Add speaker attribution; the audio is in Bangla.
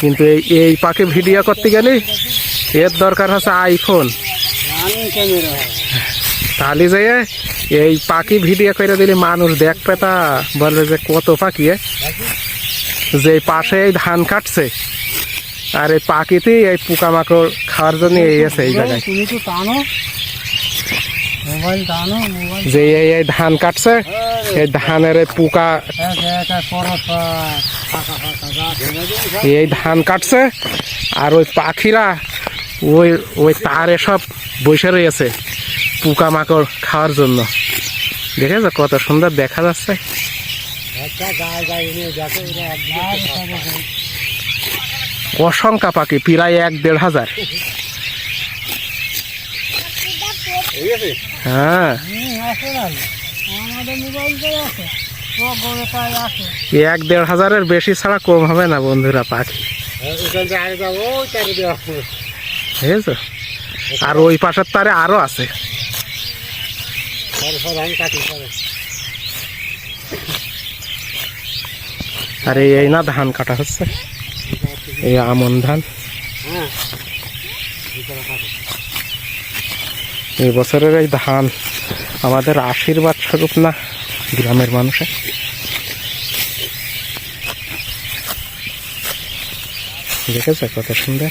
Speaker 1: কিন্তু এই এই পাখি ভিডিও করতে গেলে এর দরকার হচ্ছে আইফোন তাহলে যে এই পাখি ভিডিও করে দিলে মানুষ দেখবে তা বলবে যে কত পাখি? যে পাশে এই ধান কাটছে আর এই পাখিতেই এই পোকামাকড় খাওয়ার জন্য এই আছে এই জায়গায়। যে এই এই ধান কাটছে এই ধানের পোকা। এই ধান কাটছে, আর ওই পাখিরা, ওই ওই তারে সব বসে রয়েছে পোকামাকড় খাওয়ার জন্য। দেখেছ কত সুন্দর দেখা যাচ্ছে?
Speaker 2: দেখো
Speaker 1: অসংখ্য পাখি, প্রায় এক দেড় হাজার। হ্যাঁ। এক দেড় হাজারের বেশি ছাড়া কম হবে না বন্ধুরা পাখি। আর ওই পাশের তারে আরও আছে। আর এই না ধান কাটা হচ্ছে। এই আমন ধান। এই বছরের এই ধান। আমাদের আশীর্বাদ স্বরূপ না গ্রামের মানুষের দেখেছে কত সুন্দর?